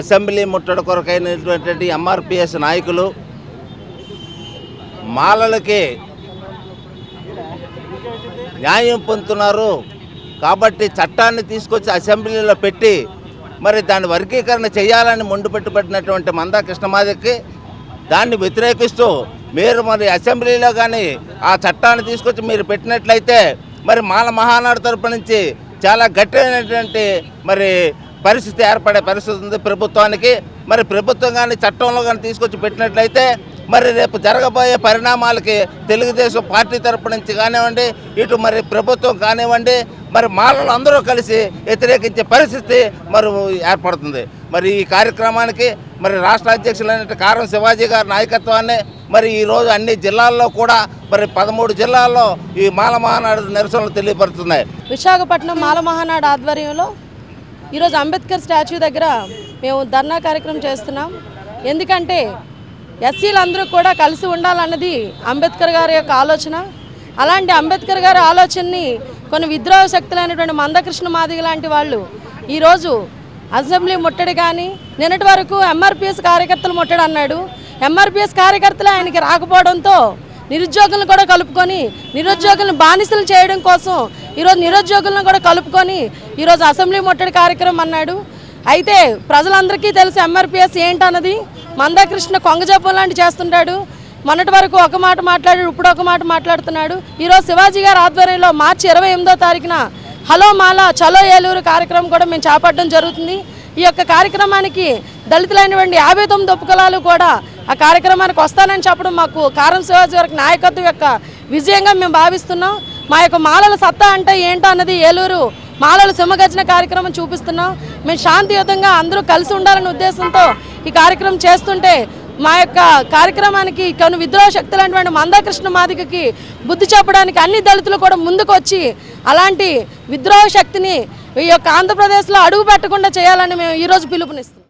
Assembly ముట్టడి కొరకైనటువంటి ఎంఆర్పిఎస్ నాయకులు మాలలకి న్యాయం పొందుతున్నారు. కాబట్టి చట్టాన్ని తీసుకొచ్చి అసెంబ్లీలో పెట్టి మరి దాని వర్గీకరణ చేయాలని ముందు పెట్టుబడినటువంటి మందా కృష్ణమాదకి దాన్ని వ్యతిరేకిస్తూ మీరు మరి అసెంబ్లీలో కానీ ఆ చట్టాన్ని తీసుకొచ్చి మీరు పెట్టినట్లయితే మరి మాల మహానాడు తరపు నుంచి చాలా గట్టినటువంటి మరి పరిస్థితి ఏర్పడే పరిస్థితి ఉంది ప్రభుత్వానికి. మరి ప్రభుత్వం కానీ చట్టంలో కానీ తీసుకొచ్చి పెట్టినట్లయితే మరి రేపు జరగబోయే పరిణామాలకి తెలుగుదేశం పార్టీ తరపు నుంచి కానివ్వండి ఇటు మరి ప్రభుత్వం కానివ్వండి మరి మాలలు అందరూ కలిసి వ్యతిరేకించే పరిస్థితి మరి ఏర్పడుతుంది. మరి ఈ కార్యక్రమానికి మరి రాష్ట్ర అధ్యక్షులైన కారం శివాజీ గారి నాయకత్వాన్ని మరి ఈరోజు అన్ని జిల్లాల్లో కూడా మరి పదమూడు జిల్లాల్లో ఈ మాల మహానాడు నిరసనలు తెలియపరుస్తున్నాయి విశాఖపట్నం మాల మహానాడు ఆధ్వర్యంలో ఈరోజు అంబేద్కర్ స్టాచ్యూ దగ్గర మేము ధర్నా కార్యక్రమం చేస్తున్నాం. ఎందుకంటే ఎస్సీలందరూ కూడా కలిసి ఉండాలన్నది అంబేద్కర్ గారి యొక్క ఆలోచన. అలాంటి అంబేద్కర్ గారి ఆలోచనని కొన్ని విద్రోహ శక్తులైనటువంటి మందకృష్ణ మాదిగ లాంటి వాళ్ళు ఈరోజు అసెంబ్లీ ముట్టడి కానీ నిన్నటి వరకు ఎంఆర్పిఎస్ కార్యకర్తలు ముట్టడి అన్నాడు. ఎంఆర్పిఎస్ కార్యకర్తలు ఆయనకి రాకపోవడంతో నిరుద్యోగులను కూడా కలుపుకొని నిరుద్యోగులను బానిసలు చేయడం కోసం ఈరోజు నిరుద్యోగులను కూడా కలుపుకొని ఈరోజు అసెంబ్లీ ముట్టడి కార్యక్రమం అన్నాడు. అయితే ప్రజలందరికీ తెలిసి ఎంఆర్పిఎస్ ఏంటన్నది. మందాకృష్ణ కొంగజపం లాంటి చేస్తుంటాడు. మొన్నటి వరకు ఒక మాట మాట్లాడాడు ఇప్పుడు ఒక మాట మాట్లాడుతున్నాడు. ఈరోజు శివాజీ గారి ఆధ్వర్యంలో మార్చి ఇరవై ఎనిమిదో తారీఖున హలో మాల చలో ఏలూరు కార్యక్రమం కూడా మేము చేపట్టడం జరుగుతుంది. ఈ యొక్క కార్యక్రమానికి దళితులైనటువంటి యాభై తొమ్మిది ఉపకులాలు కూడా ఆ కార్యక్రమానికి వస్తానని చెప్పడం మాకు కారం శివాజీ గారికి నాయకత్వం యొక్క విజయంగా మేము భావిస్తున్నాం. మా యొక్క మాలల సత్తా అంటే ఏంటో అన్నది ఏలూరు మాలల సింహగర్జన కార్యక్రమం చూపిస్తున్నాం. మేము శాంతియుతంగా అందరూ కలిసి ఉండాలనే ఉద్దేశంతో ఈ కార్యక్రమం చేస్తుంటే మా యొక్క కార్యక్రమానికి కను విద్రోహ శక్తులు అనేటువంటి మందాకృష్ణ మాదికకి బుద్ధి చెప్పడానికి అన్ని దళితులు కూడా ముందుకు వచ్చి అలాంటి విద్రోహ శక్తిని ఈ యొక్క ఆంధ్రప్రదేశ్లో అడుగు పెట్టకుండా చేయాలని మేము ఈరోజు పిలుపునిస్తాం